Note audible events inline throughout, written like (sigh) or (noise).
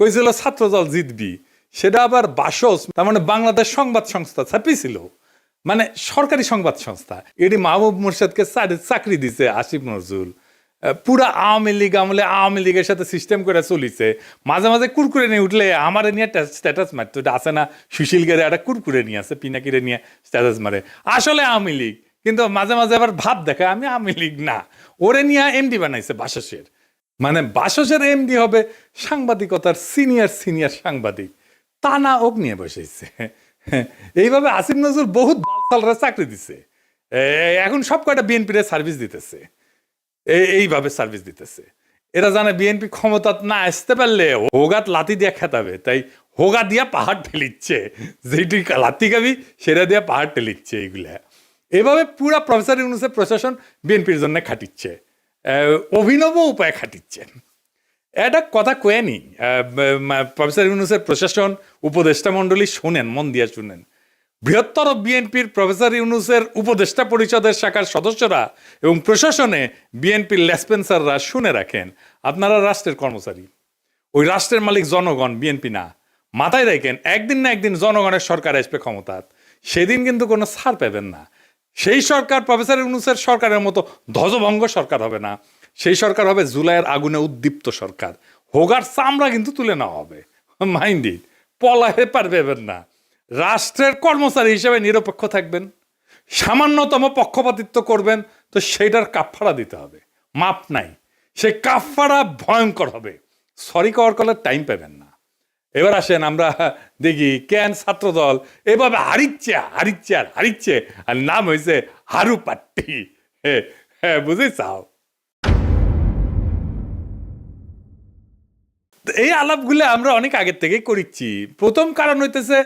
কইছিল, ছাত্রদল জিতবি। সেটা আবার বাসস, তার মানে বাংলাদেশ সংবাদ সংস্থা ছাপিয়েছিল। মানে সরকারি সংবাদ সংস্থা। এটি মাহবুব মুর্শেদকে চাকরি- দিছে আসিফ নজরুল। পুরা আওয়ামী লীগ আমলে আওয়ামী লীগের সাথে সিস্টেম করে চলিছে। মাঝে মাঝে কুরকুরে নিয়ে উঠলে আমার নিয়ে স্ট্যাটাস মারতো। এটা আছে না? সুশীল গেরে একটা কুরকুরে নিয়ে আছে, পিনাকিরে নিয়ে স্ট্যাটাস মারে। আসলে আওয়ামী লীগ। কিন্তু মাঝে মাঝে আবার ভাব দেখায়, আমি আওয়ামী লীগ না। ওরে নিয়ে এমডি বানাইছে বাসসের। মানে বাসসের এমডি হবে সাংবাদিকতার সিনিয়র সিনিয়র সাংবাদিক। তা না ওক নিয়ে বসেছে। এইভাবে আসিফ নজরুল বহুত বালসালরা চাকরি দিছে। এখন সব কয়টা বিএনপির সার্ভিস দিতেছে। এই- এইভাবে সার্ভিস দিতেছে। এরা জানে বিএনপি ক্ষমতা না আসতে পারলে হোগাত লাতি দিয়া খেতাবে। তাই হোগা দিয়া পাহাড় ঠেলিচ্ছে। যেটি লাতি খাবি সেটা দিয়া পাহাড় ঠেলিচ্ছে এইগুলা। এভাবে পুরা প্রফেসর ইউনুসের প্রশাসন বিএনপির জন্য খাটিচ্ছে। অভিনব উপায় খাটিচ্ছে এটা কথা কয়েনি প্রফেসর ইউনুসের প্রশাসন উপদেষ্টা মণ্ডলী শোনেন, মন দিয়ে শুনেন। বৃহত্তর বিএনপির প্রফেসর ইউনুসের উপদেষ্টা পরিষদের শাখার সদস্যরা এবং প্রশাসনে বিএনপির লেসপেন্সাররা শুনে রাখেন, আপনারা রাষ্ট্রের কর্মচারী। ওই রাষ্ট্রের মালিক জনগণ, বিএনপি না। মাথায় রাখেন, একদিন না একদিন জনগণের সরকার আসবে ক্ষমতাত সেদিন কিন্তু কোনো ছাড় পাবেন না। সেই সরকার, প্রফেসর ইউনুসের সরকারের মতো ধ্বজভঙ্গ সরকার হবে না। সেই সরকার হবে জুলাইয়ের আগুনে উদ্দীপ্ত সরকার। হোগার চামড়া কিন্তু তুলে নেওয়া হবে। মাইন্ডেড পলাহে পারবেন না। রাষ্ট্রের কর্মচারী হিসেবে নিরপেক্ষ থাকবেন। সামান্যতম পক্ষপাতিত্ব করবেন, তো সেইটার কাফফারা দিতে হবে। মাপ নাই। সেই কাফফারা ভয়ঙ্কর হবে। সরি কওয়ার কলার টাইম পাবেন না। এবার আসেন আমরা দেখি কেন ছাত্রদল এভাবে হারিচ্ছে হারিচ্ছে আর হারিচ্ছে, আর নাম হয়েছে হারু পাট্টি হ্যাঁ বুঝে চাও এই আলাপগুলো আমরা অনেক আগের থেকেই করিচ্ছি। প্রথম কারণ হইতেছে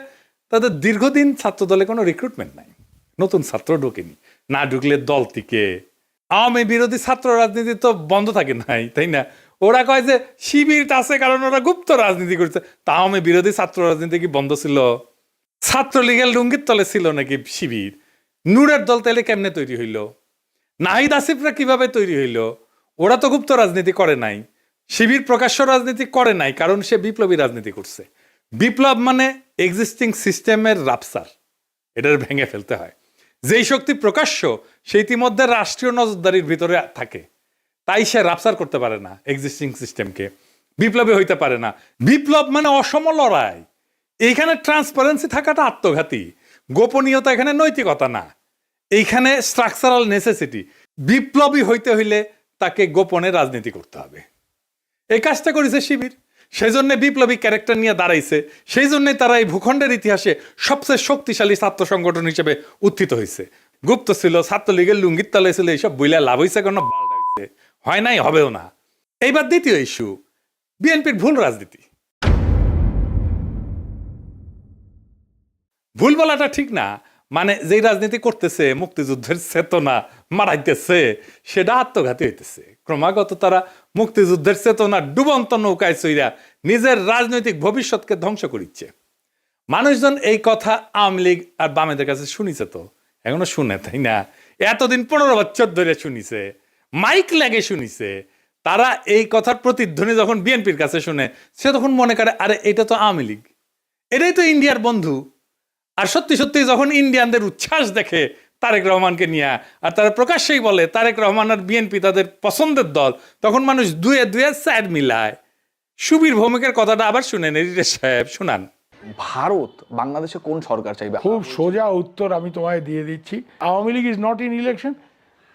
তাদের দীর্ঘদিন ছাত্রদলে কোনো রিক্রুটমেন্ট নাই। নতুন ছাত্র ঢোকেনি। না ঢুকলে দল থেকে আওয়ামী বিরোধী ছাত্র রাজনীতি তো বন্ধ থাকে নাই, তাই না? ওরা কয় যে শিবির আছে কারণ ওরা গুপ্ত রাজনীতি করছে। তা আমি বিরোধী ছাত্র রাজনীতি কি বন্ধ ছিল? ছাত্রলীগের লুঙ্গির তলে ছিল নাকি শিবির? নূরের দল তাহলে কেমনে তৈরি হইল? নাহিদ আসিফরা কীভাবে তৈরি হইল? ওরা তো গুপ্ত রাজনীতি করে নাই। শিবির প্রকাশ্য রাজনীতি করে নাই, কারণ সে বিপ্লবী রাজনীতি করছে। বিপ্লব মানে এক্সিস্টিং সিস্টেমের রাপসার এটার ভেঙে ফেলতে হয়। যেই শক্তি প্রকাশ্য সে ইতিমধ্যে রাষ্ট্রীয় নজরদারির ভিতরে থাকে। তাই সে রাপসার করতে পারে না এক্সিস্টিং সিস্টেমকে বিপ্লবী হইতে পারে না। বিপ্লব মানে অসম লড়াই। এইখানে ট্রান্সপারেন্সি থাকাটা আত্মঘাতী। গোপনীয়তা এখানে নৈতিকতা না। এইখানে স্ট্রাকচারাল নেসেসিটি বিপ্লবী হইতে হইলে তাকে গোপনে রাজনীতি করতে হবে। এই কাজটা করেছে শিবির। সেই জন্য বিপ্লবী ক্যারেক্টার নিয়ে দাঁড়াইছে। সেই জন্য তারা এই ভূখণ্ডের ইতিহাসে সবচেয়ে শক্তিশালী ছাত্র সংগঠন হিসেবে উত্থিত হয়েছে গুপ্ত ছিল, ছাত্রলীগের লুঙ্গির তলে ছিল, এইসব বইলা লাভ হয়েছে কেন হয়েছে হয় নাই, হবেও না। এইবার দ্বিতীয় ইস্যু, বিএনপির ভুল রাজনীতি। ভুল বলাটা ঠিক না মানে যেই রাজনীতি করতেছে, মুক্তিযুদ্ধের চেতনা মারাইতেছে, সেটা আত্মঘাতী হইতেছে। ক্রমাগত তারা মুক্তিযুদ্ধের চেতনা ডুবন্ত নৌকায় চইরা নিজের রাজনৈতিক ভবিষ্যৎকে ধ্বংস করিচ্ছে। মানুষজন এই কথা আওয়ামী লীগ আর বামেদের কাছে শুনিছে তো? এখনও শুনে তাই না। এতদিন পনেরো বছর ধরে শুনিছে। মাইক লাগে শুনিছে তারা এই কথার প্রতিধ্বনি যখন বিএনপির কাছে শুনে সে তখন মনে করে আরে এটা তো আওয়ামী লীগ। এটাই তো ইন্ডিয়ার বন্ধু। আর সত্যি সত্যি যখন ইন্ডিয়ানদের উচ্ছ্বাস দেখে তারেক রহমানকে নিয়ে আর তারা প্রকাশ্যেই বলে তারেক রহমান আর বিএনপি তাদের পছন্দের দল তখন মানুষ দুয়ে দুয়ে স্যার মিলায়। সুবীর ভৌমিকের কথাটা আবার শুনেন এডিটর সাহেব শুনান। ভারত বাংলাদেশে কোন সরকার চাইবে? খুব সোজা উত্তর আমি তোমায় দিয়ে দিচ্ছি। Awami League is not in election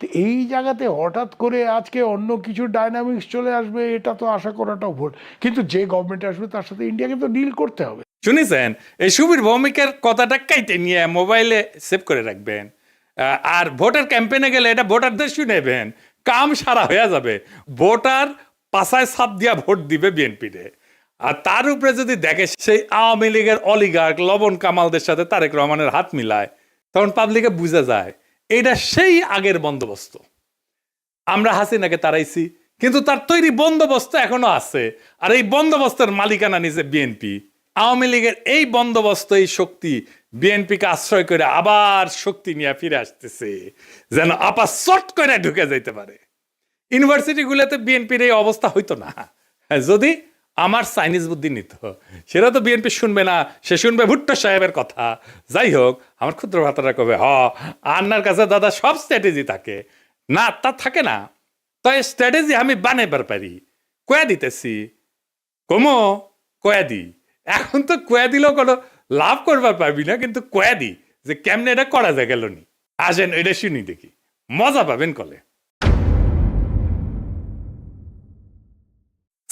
তো এই জায়গাতে হঠাৎ করে আজকে অন্য কিছু ডাইনামিক্স চলে আসবে, এটা তো আশা করাটাও ভুল। কিন্তু যে গভর্নমেন্ট আসবে, তার সাথে ইন্ডিয়াকে তো ডিল করতে হবে। শুনেছেন? এই সুবীর ভৌমিকের কথাটা কাইতে নিয়ে মোবাইলে সেভ করে রাখবেন। আর ভোটার ক্যাম্পেইনে গেলে এটা ভোটারদের শুনেবেন কাম সারা হয়ে যাবে। ভোটার পাশায় সাপ দিয়া ভোট দিবে বিএনপিতে আর তার উপরে যদি দেখে সেই আওয়ামী লীগের অলিগার্ক লবণ কামালদের সাথে তারেক রহমানের হাত মিলায়, তখন পাবলিকে বুঝে যায় এটা সেই আগের বন্দোবস্ত। আমরা হাসিনাকে তাড়াইছি, কিন্তু তার তৈরি বন্দোবস্ত এখনও আছে। আর এই বন্দোবস্তের মালিকানা নিছে বিএনপি আওয়ামী লীগের এই বন্দোবস্ত এই শক্তি বিএনপিকে আশ্রয় করে আবার শক্তি নিয়ে ফিরে আসতেছে, যেন আপা চট করে ঢুকে যাইতে পারে। ইউনিভার্সিটিগুলোতে বিএনপির এই অবস্থা হইতো না। যদি আমার চাইনিজ বুদ্ধি নিত। সেটা তো বিএনপি শুনবে না, সে শুনবে ভুট্টো সাহেবের কথা। যাই হোক, আমার ক্ষুদ্র ভাতারা কবে, হ, আন্নার কাছে দাদা সব স্ট্র্যাটেজি থাকে। না, তা থাকে না। তো এই স্ট্র্যাটেজি আমি বানাইবার পারি। কয়া দিতেছি? কমো, কয়া দি। এখন তো কয়া দিলেও কোনো লাভ করবার পারবি না, কিন্তু কয়া দি যে কেমনে এটা করা যায় গেল নি। আসেন, এটা শুনি দেখি। মজা পাবেন কলে।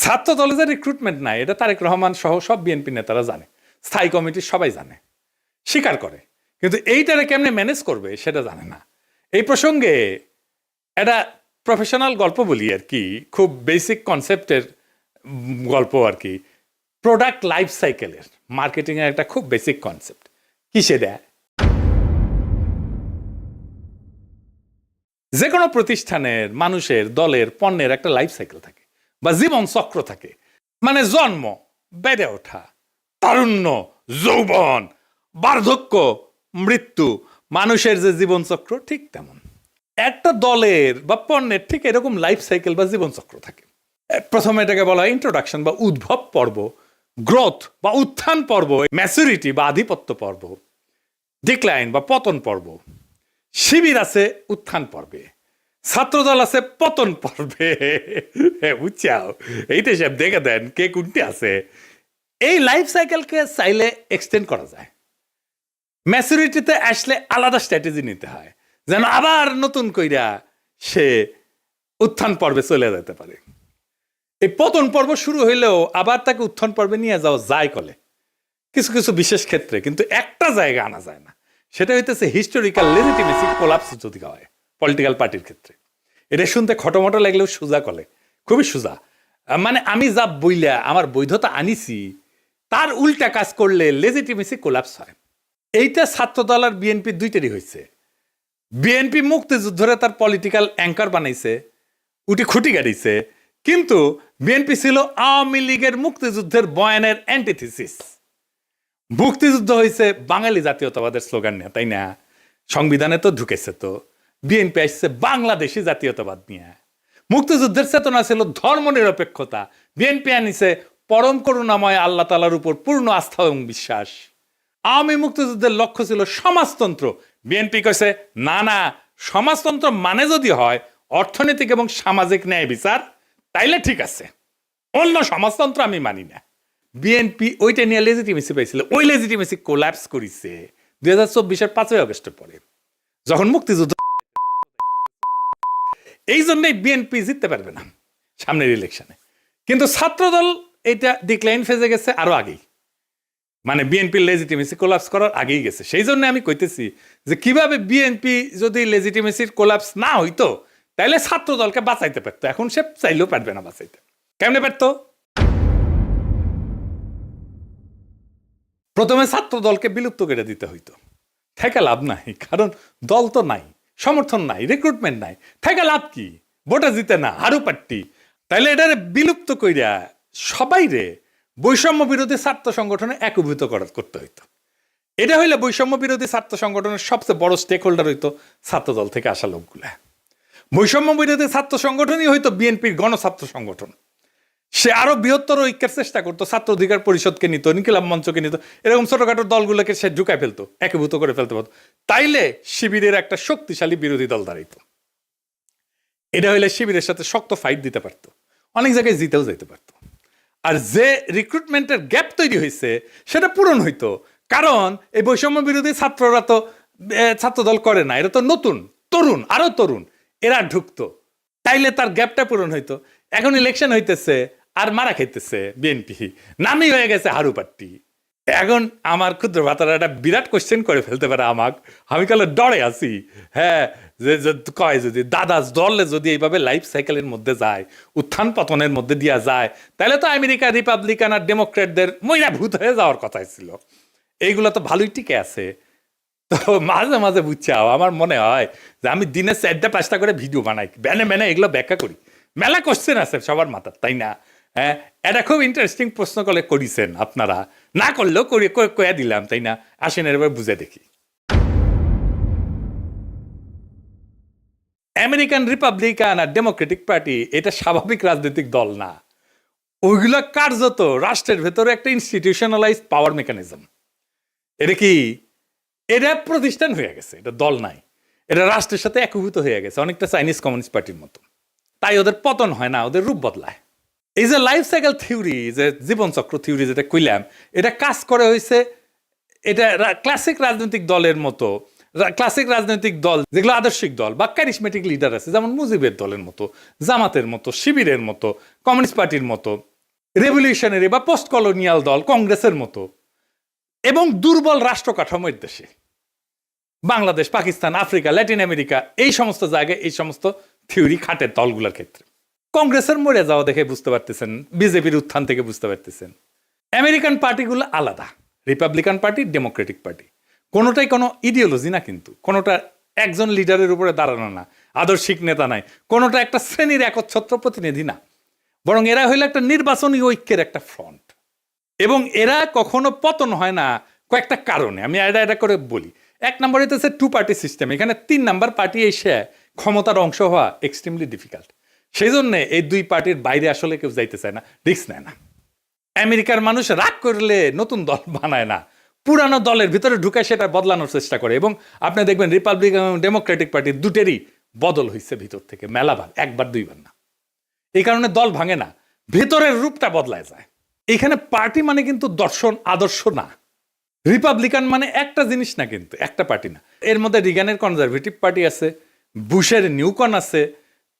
ছাত্র দলে যে রিক্রুটমেন্ট নাই, এটা তারেক রহমান সহ সব বিএনপি নেতারা জানে। স্থায়ী কমিটি সবাই জানে। স্বীকার করে। কিন্তু এইটারে কেমনে ম্যানেজ করবে সেটা জানে না। এই প্রসঙ্গে একটা প্রফেশনাল গল্প বলি আর কি, খুব বেসিক কনসেপ্টের গল্প আর কি। প্রোডাক্ট লাইফ সাইকেলের মার্কেটিংয়ের একটা খুব বেসিক কনসেপ্ট কি দেয়? যে কোনো প্রতিষ্ঠানের, মানুষের, দলের, পণ্যের একটা লাইফ সাইকেল থাকে। বা জীবন চক্র থাকে। মানে জন্ম, বেড়ে ওঠা, তারুণ্য, যৌবন, বার্ধক্য, মৃত্যু, মানুষের যে জীবন চক্র ঠিক তেমন। একটা দলের বা পণ্যের ঠিক এরকম লাইফ সাইকেল বা জীবন চক্র থাকে। প্রথমে এটাকে বলা হয় ইন্ট্রোডাকশন বা উদ্ভব পর্ব গ্রোথ বা উত্থান পর্ব ম্যাচুরিটি বা আধিপত্য পর্ব ডিক্লাইন বা পতন পর্ব। শিবির আছে উত্থান পর্বে। ছাত্রদল আছে, পতন পর্বে। বুঝছাও এইটা সব দেখে দেন কে কোনটি আছে। এই লাইফ সাইকেলকে চাইলে এক্সটেন্ড করা যায়। ম্যাচুরিটিতে আসলে আলাদা স্ট্র্যাটেজি নিতে হয়। যেন আবার নতুন কইরা সে উত্থান পর্বে চলে যেতে পারে। এই পতন পর্ব শুরু হইলেও আবার তাকে উত্থান পর্বে নিয়ে যাওয়া যায় কলে। কিছু কিছু বিশেষ ক্ষেত্রে, কিন্তু একটা জায়গা আনা যায় না। সেটা হইতেছে হিস্টোরিক্যাল লেজিটিমেসি কোলাপস যদি হয়। পলিটিক্যাল পার্টির ক্ষেত্রে। এটা শুনতে খটোমটো লাগলেও সোজা কলে, খুবই সোজা। মানে আমি যা বইলা, আমার বৈধতা আনিছি, তার উল্টা কাজ করলে লেজিটিমেসি কোলাপস হয়। এইটা ছাত্রদল আর বিএনপি দুইটারই হয়েছে বিএনপি মুক্তিযুদ্ধরে তার পলিটিক্যাল অ্যাঙ্কার বানাইছে উঠি খুঁটি গাড়িছে, কিন্তু বিএনপি ছিল আওয়ামী লীগের মুক্তিযুদ্ধের বয়ানের অ্যান্টিথিসিস মুক্তিযুদ্ধ হয়েছে বাঙালি জাতীয়তাবাদের স্লোগান নিয়ে, তাই না? সংবিধানে তো ঢুকেছে তো। বিএনপি আসছে বাংলাদেশি জাতীয়তাবাদ নিয়ে। মুক্তিযুদ্ধের চেতনা ছিল ধর্ম নিরপেক্ষতা বিএনপি আনিছে পরম করুণাময় আল্লাহ তালার উপর পূর্ণ আস্থা এবং বিশ্বাস। আওয়ামী মুক্তিযুদ্ধের লক্ষ্য ছিল সমাজতন্ত্র। বিএনপি কইছে, না না, সমাজতন্ত্র মানে যদি হয় অর্থনৈতিক এবং সামাজিক ন্যায় বিচার, তাইলে ঠিক আছে। অন্য সমাজতন্ত্র আমি মানি না। বিএনপি ওইটা নিয়ে লেজিটিমেসি পাইছিল। ওই লেজিটিমেসি কোল্যাপস করিছে দুই হাজার চব্বিশের পাঁচই আগস্টের পরে। যখন মুক্তিযুদ্ধ এই জন্যই বিএনপি জিততে পারবে না সামনের ইলেকশনে কিন্তু ছাত্রদল এটা ডিক্লাইন ফেজে গেছে আরও আগেই। মানে বিএনপির লেজিটিমেসি কোলাপস করার আগেই গেছে। সেই জন্য আমি কইতেছি যে কীভাবে বিএনপি যদি লেজিটিমেসির কোলাপস না হইতো তাহলে ছাত্র দলকে বাঁচাইতে পারতো। এখন সে চাইলেও পারবে না বাঁচাইতে। কেমনে পারতো? প্রথমে ছাত্র দলকে বিলুপ্ত করে দিতে হইতো। থেকে লাভ নাই, কারণ দল তো নাই। সমর্থন নাই রিক্রুটমেন্ট নাই। থেকে লাভ কি? ভোটে জিতে না, হারু পাট্টি। তাইলে এটারে বিলুপ্ত কইরা সবাই রে বৈষম্য বিরোধী ছাত্র সংগঠনে একীভূত করা- করতে হইতো। এটা হইলে বৈষম্য বিরোধী ছাত্র সংগঠনের সবচেয়ে বড় স্টেক হোল্ডার হইতো ছাত্র দল থেকে আসা লোকগুলা। বৈষম্য বিরোধী ছাত্র সংগঠনই হয়তো বিএনপির গণছাত্র সংগঠন। সে আরও বৃহত্তর ঐক্যের চেষ্টা করতো, ছাত্র অধিকার পরিষদকে নিত নিকিলাম মঞ্চকে নিত, এরকম ছোটখাটো দলগুলোকে সে ঢুকায় ফেলতো, একীভূত করে ফেলতে পারতো। তাইলে শিবিরের একটা শক্তিশালী বিরোধী দল দাঁড়াইতো। এটা হইলে শিবিরের সাথে শক্ত ফাইট দিতে পারতো, অনেক জায়গায় জিতেও যেতে পারতো। আর যে রিক্রুটমেন্টের গ্যাপ তৈরি হয়েছে সেটা পূরণ হইতো। কারণ এই বৈষম্য বিরোধী ছাত্ররা তো ছাত্র দল করে না, এরা তো নতুন, তরুণ, আরও তরুণ, এরা ঢুকতো। তাইলে তার গ্যাপটা পূরণ হইতো। এখন ইলেকশন হইতেছে আর মারা খাইতেছে বিএনপি নামই হয়ে গেছে হারু পাট্টি। এখন আমার ক্ষুদ্র ভাতারা একটা বিরাট কোশ্চেন করে ফেলতে পারে আমাক। আমি কালে ডরে আছি। হ্যাঁ যে কয় যদি দাদা দলে যদি এইভাবে লাইফ সাইকেলের মধ্যে যায়, উত্থান পতনের মধ্যে দিয়া যায়, তাহলে তো আমেরিকা রিপাবলিকান আর ডেমোক্রেটদের মহিলা ভূত হয়ে যাওয়ার কথাই ছিল। এইগুলো তো ভালোই টিকে আছে। তো মাঝে মাঝে বুঝছাও আমার মনে হয় যে আমি দিনে চারটা পাঁচটা করে ভিডিও বানাই। ব্যানে ব্যানে এগুলো ব্যাখ্যা করি। মেলা কোশ্চেন আছে সবার মাথার, তাই না? এটা খুব ইন্টারেস্টিং প্রশ্ন করে করিছেন আপনারা। না করলেও করি কয়ে দিলাম, তাই না? আসেন এবার বুঝে দেখি। আমেরিকান রিপাবলিকান আর ডেমোক্রেটিক পার্টি এটা স্বাভাবিক রাজনৈতিক দল না। ওইগুলো কার্যত রাষ্ট্রের ভেতরে একটা ইনস্টিটিউশনালাইজ পাওয়ার মেকানিজম এটা কি? এটা প্রতিষ্ঠান হয়ে গেছে, এটা দল নাই। এটা রাষ্ট্রের সাথে একীভূত হয়ে গেছে, অনেকটা চাইনিজ কমিউনিস্ট পার্টির মতো। তাই ওদের পতন হয় না, ওদের রূপ বদলায়। এই যে লাইফ সাইকেল থিওরি যে জীবনচক্র থিওরি যেটা কইলাম, এটা কাজ করে হয়েছে এটা ক্লাসিক রাজনৈতিক দলের মতো ক্লাসিক রাজনৈতিক দল যেগুলো আদর্শিক দল বা ক্যারিসমেটিক লিডার আছে, যেমন মুজিবের দলের মতো, জামাতের মতো, শিবিরের মতো কমিউনিস্ট পার্টির মতো রেভলিউশনারি বা পোস্ট কলোনিয়াল দল কংগ্রেসের মতো এবং দুর্বল রাষ্ট্র কাঠামোর দেশে। Bangladesh, Pakistan, Africa Latin America এই সমস্ত জায়গায় এই সমস্ত থিওরি খাটের দলগুলোর ক্ষেত্রে। কংগ্রেসের মরে যাওয়া দেখে বুঝতে পারতেছেন, বিজেপির উত্থান থেকে বুঝতে পারতেছেন। আমেরিকান পার্টিগুলো আলাদা, রিপাবলিকান পার্টি, ডেমোক্রেটিক পার্টি। কোনোটাই কোনো ইডিওলজি না কিন্তু, কোনোটা একজন লিডারের উপরে দাঁড়ানো না, আদর্শিক নেতা নাই, কোনোটা একটা শ্রেণির একচ্ছত্র প্রতিনিধি না। বরং এরা হইল একটা নির্বাচনী ঐক্যের একটা ফ্রন্ট এবং এরা কখনো পতন হয় না কয়েকটা কারণে, আমি এটা এটা করে বলি। এক নম্বর হইতেছে টু পার্টি সিস্টেম এখানে তিন নাম্বার পার্টি এসে ক্ষমতার অংশ হওয়া এক্সট্রিমলি ডিফিকাল্ট সেই জন্য এই দুই পার্টির বাইরে আসলে কেউ যাইতে চায় না, রিস্ক নেয় না। আমেরিকার মানুষ রাগ করলে নতুন দল (laughs) বানায় না। পুরানো দলের ভিতরে ঢুকে সেটা বদলানোর চেষ্টা করে এবং আপনি দেখবেন রিপাবলিকান এবং ডেমোক্রেটিক পার্টি দুটেরই বদল হয়েছে ভিতর থেকে মেলাবার একবার দুইবার না। এই কারণে দল ভাঙে না, ভেতরের রূপটা বদলায় যায়। এখানে পার্টি মানে কিন্তু দর্শন, আদর্শ না। রিপাবলিকান মানে একটা জিনিস না কিন্তু, একটা পার্টি না। এর মধ্যে রিগানের কনজারভেটিভ পার্টি আছে বুশের নিউকন আছে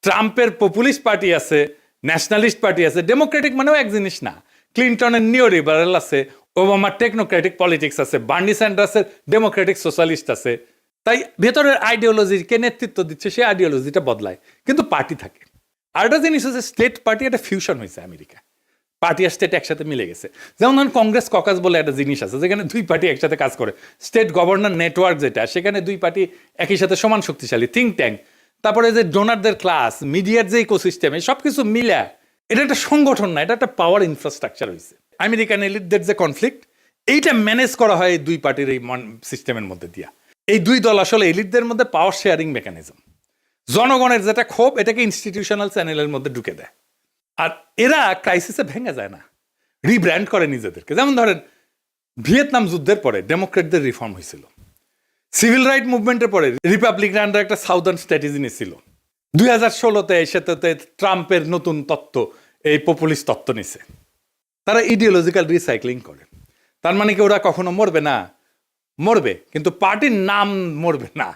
ট্রাম্পের পপুলিস্ট পার্টি আছে, ন্যাশনালিস্ট পার্টি আছে, ডেমোক্রেটিক মানেও এক জিনিস না। ক্লিন্টনের নিও লিবারেল আছে, ওবামার টেকনোক্রেটিক পলিটিক্স আছে, বার্নি স্যান্ডার্সের ডেমোক্রেটিক সোশ্যালিস্ট আছে। তাই ভেতরের আইডিওলজিকে নেতৃত্ব দিচ্ছে, সেই আইডিওলজিটা বদলায়। কিন্তু পার্টি থাকে। আরেকটা জিনিস হচ্ছে স্টেট পার্টি একটা ফিউশন হয়েছে আমেরিকা পার্টি আর স্টেট একসাথে মিলে গেছে। যেমন ধরুন কংগ্রেস ককাস বলে একটা জিনিস আছে, যেখানে দুই পার্টি একসাথে কাজ করে। স্টেট গভর্নর নেটওয়ার্ক যেটা, সেখানে দুই পার্টি একই সাথে সমান শক্তিশালী। থিঙ্ক ট্যাঙ্ক তারপরে যে ডোনারদের ক্লাস মিডিয়ার যে ইকোসিস্টেম এই সব কিছু মিলে, এটা একটা সংগঠন না, এটা একটা পাওয়ার ইনফ্রাস্ট্রাকচার হয়েছে আমেরিকান এলিটদের যে কনফ্লিক্ট এইটা ম্যানেজ করা হয় এই দুই পার্টির এই সিস্টেমের মধ্যে দিয়া। এই দুই দল আসলে এলিটদের মধ্যে পাওয়ার শেয়ারিং মেকানিজম জনগণের যেটা ক্ষোভ, এটাকে ইনস্টিটিউশনাল চ্যানেলের মধ্যে ঢুকে দেয়। আর এরা ক্রাইসিসে ভেঙে যায় না। রিব্র্যান্ড করে নিজেদেরকে। যেমন ধরেন, ভিয়েতনাম যুদ্ধের পরে ডেমোক্রেটদের রিফর্ম হয়েছিল সিভিল রাইট মুভমেন্টের পরে রিপাবলিকানরা একটা সাউদার্ন স্ট্র্যাটেজি নিয়েছিল দুই হাজার ষোলোতে সেটাতে ট্রাম্পের নতুন তত্ত্ব, এই পপুলিস্ট তত্ত্ব নিছে। তারা ইডিওলজিক্যাল রিসাইক্লিং করে। তার মানে কি ওরা কখনো মরবে না? মরবে, কিন্তু পার্টির নাম মরবে না।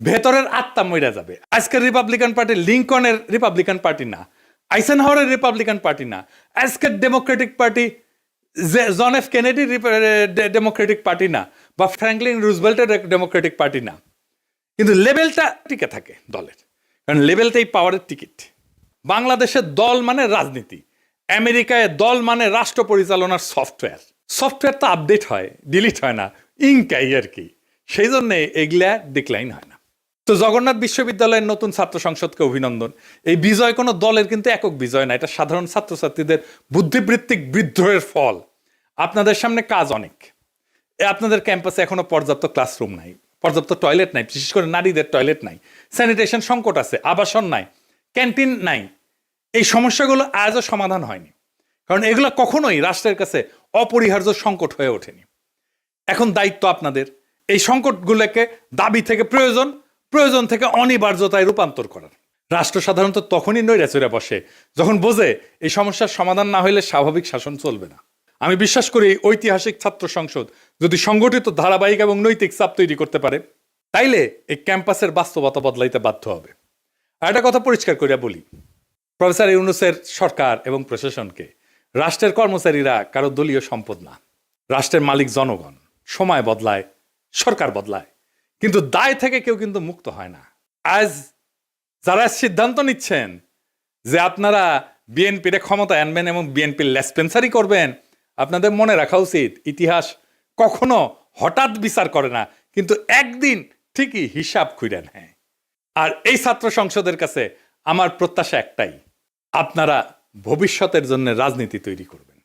ভেতরের আত্মা মরে যাবে। আজকের রিপাবলিকান পার্টি লিঙ্কনের রিপাবলিকান পার্টি না। আইসেন হাওয়ারের রিপাবলিকান পার্টি না। আজকের Democratic party John F Kennedy Democratic party না। বা ফ্র্যাঙ্কলিন রুজবেল্টের ডেমোক্রেটিক পার্টি না। কিন্তু লেভেলটা টিকে থাকে দলের। কারণ লেভেলটাই পাওয়ারের টিকিট বাংলাদেশের দল মানে রাজনীতি। আমেরিকায় দল মানে রাষ্ট্র পরিচালনার সফটওয়্যার সফটওয়্যার তো আপডেট হয় ডিলিট হয় না ইনকাই আর কি। সেই জন্যে এগুলা ডিক্লাইন হয় না। তো জগন্নাথ বিশ্ববিদ্যালয়ের নতুন ছাত্র সংসদকে অভিনন্দন। এই বিজয় কোনো দলের কিন্তু একক বিজয় না, এটা সাধারণ ছাত্রছাত্রীদের বুদ্ধিবৃত্তিক বিদ্রোহের ফল। আপনাদের সামনে কাজ অনেক। আপনাদের ক্যাম্পাসে এখনও পর্যাপ্ত ক্লাসরুম নাই, পর্যাপ্ত টয়লেট নাই, বিশেষ করে নারীদের টয়লেট নাই, স্যানিটেশন সংকট আছে, আবাসন নাই, ক্যান্টিন নাই। এই সমস্যাগুলো আজও সমাধান হয়নি, কারণ এগুলো কখনোই রাষ্ট্রের কাছে অপরিহার্য সংকট হয়ে ওঠেনি। এখন দায়িত্ব আপনাদের, এই সংকটগুলোকে দাবি থেকে প্রয়োজন প্রয়োজন থেকে অনিবার্যতায় রূপান্তর করার। রাষ্ট্র সাধারণত তখনই নৈরাচুরে বসে, যখন বোঝে এই সমস্যার সমাধান না হলে স্বাভাবিক শাসন চলবে না। আমি বিশ্বাস করি ঐতিহাসিক ছাত্র সংসদ যদি সংগঠিত ধারাবাহিক এবং নৈতিক চাপ তৈরি করতে পারে, তাইলে এই ক্যাম্পাসের বাস্তবতা বদলাইতে বাধ্য হবে। আর একটা কথা পরিষ্কার করিয়া বলি, প্রফেসর ইউনুসের সরকার এবং প্রশাসনকে রাষ্ট্রের কর্মচারীরা কারও দলীয় সম্পদ না। রাষ্ট্রের মালিক জনগণ, সময় বদলায়, সরকার বদলায়, কিন্তু দায় থেকে কেউ কিন্তু মুক্ত হয় না। আজ যারা সিদ্ধান্ত নিচ্ছেন যে আপনারা বিএনপির ক্ষমতা আনবেন এবং বিএনপির লেসপেন্সারি করবেন আপনাদের মনে রাখা উচিত, ইতিহাস কখনো হঠাৎ বিচার করে না, কিন্তু একদিন ঠিকই হিসাব খুঁড়ে নেয়। আর এই ছাত্র সংসদের কাছে আমার প্রত্যাশা একটাই, আপনারা ভবিষ্যতের জন্য রাজনীতি তৈরি করবেন।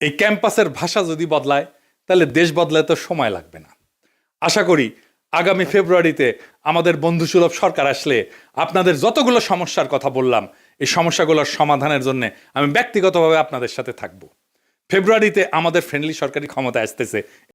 এই ক্যাম্পাসের ভাষা যদি বদলায়, তাহলে দেশ বদলায় তো সময় লাগবে না। আশা করি আগামী ফেব্রুয়ারিতে আমাদের বন্ধুসুলভ সরকার আসলে আপনাদের যতগুলো সমস্যার কথা বললাম, এই সমস্যাগুলোর সমাধানের জন্য আমি ব্যক্তিগতভাবে আপনাদের সাথে থাকব। ফেব্রুয়ারিতে আমাদের ফ্রেন্ডলি সরকারি ক্ষমতা আসতেছে।